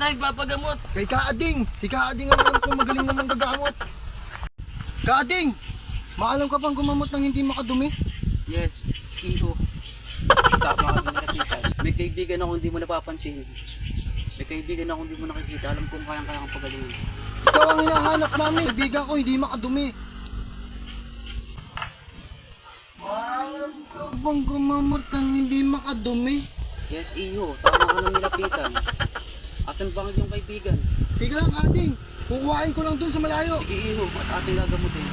tayo papagamot? Kay Kaading. Si Kaading ang alam ko magaling naman gagamot. Kaading! Maalam ka bang gumamot ng hindi makadumi? Yes, iho. Tama ka din nakita. May kaibigan ako hindi mo napapansin. May kaibigan ako hindi mo nakikita. Alam kong kayang-kaya kang pagalingan. Ikaw ang hinahanap namin. Kaibigan ko hindi makadumi. Maalam ka bang gumamot ng hindi makadumi? Yes, iho. Tama ka nang nilapitan. Asan ba ang iyong kaibigan? Tiga lang Kaading. Kukuhain ko lang dun sa malayo. Sige, iho. At ating gagamutin.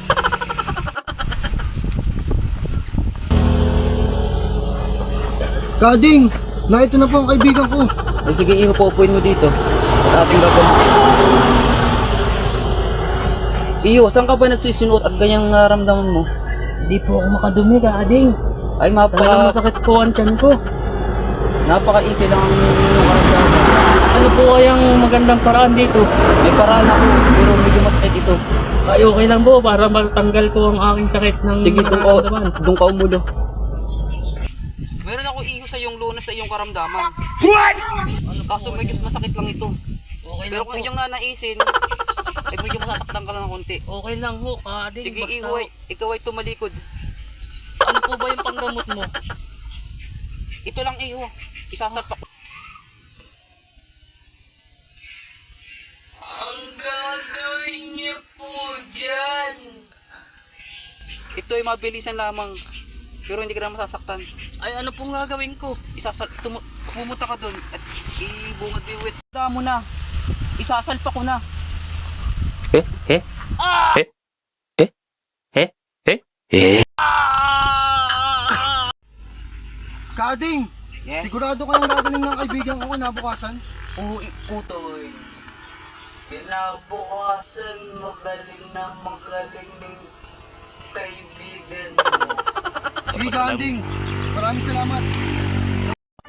Kaading! Na ito na po ang kaibigan ko. Ay, sige, iho. Paupuin mo dito. At ating gagamutin. Iho, saan ka ba nagsisinot at ganyang naramdaman mo? Hindi po ako makadumi, kaading. Ay, Talagang mapa... masakit po ang tiyan ko. Napaka-easy lang ang nakaramdaman. Ano po kayang magandang paraan dito? May paraan ako, pero medyo masakit ito. Ay, okay lang po para matanggal ko ang aking sakit ng Sige, doon ka, doon ka umulo. Meron ako iho sa iyong lunas sa iyong karamdaman. What? Kaso medyo masakit lang ito. Okay Pero lang kung iyong nanaisin, ay medyo masasaktan ka lang ng konti. Okay lang ho, kaading. Sige, basta- iho, ay- ikaw ay tumalikod. Ano po ba yung panggamot mo? Ito lang iho. Isasalpak. Ito ay mabilisan lamang. Pero hindi ka na masasaktan. Ay, ano pong gagawin ko? isasal tumu- pumunta ka doon at ibungad biwit. Tama mo na. Isasalpa ko na. Kaading! Yes. Sigurado ka nang gagaling ng kaibigan ko kinabukasan? Oo, utoy. Kinabukasan magaling na magaling ng kaibigan mo. Sige Kaading! Maraming salamat!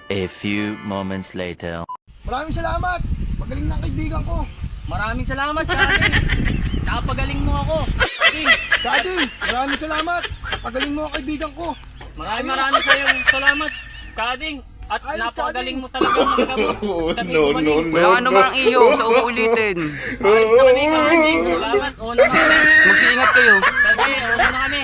A few moments later. Maraming salamat! Magaling ng kaibigan ko! Maraming salamat, kaading. Nakapagaling mo ako. Kaading, Kaading! Maraming salamat! Pagaling mo ang kaibigan ko! maraming maraming sa iyong salamat, kaading. At napakagaling mo talaga maggamot. Kami no, no, no. Wala ka naman ang iyo sa uulitin. Ayos na kami, kaading. Salamat. Oo na kami. Magsiingat kayo. Sabi, oo na kami.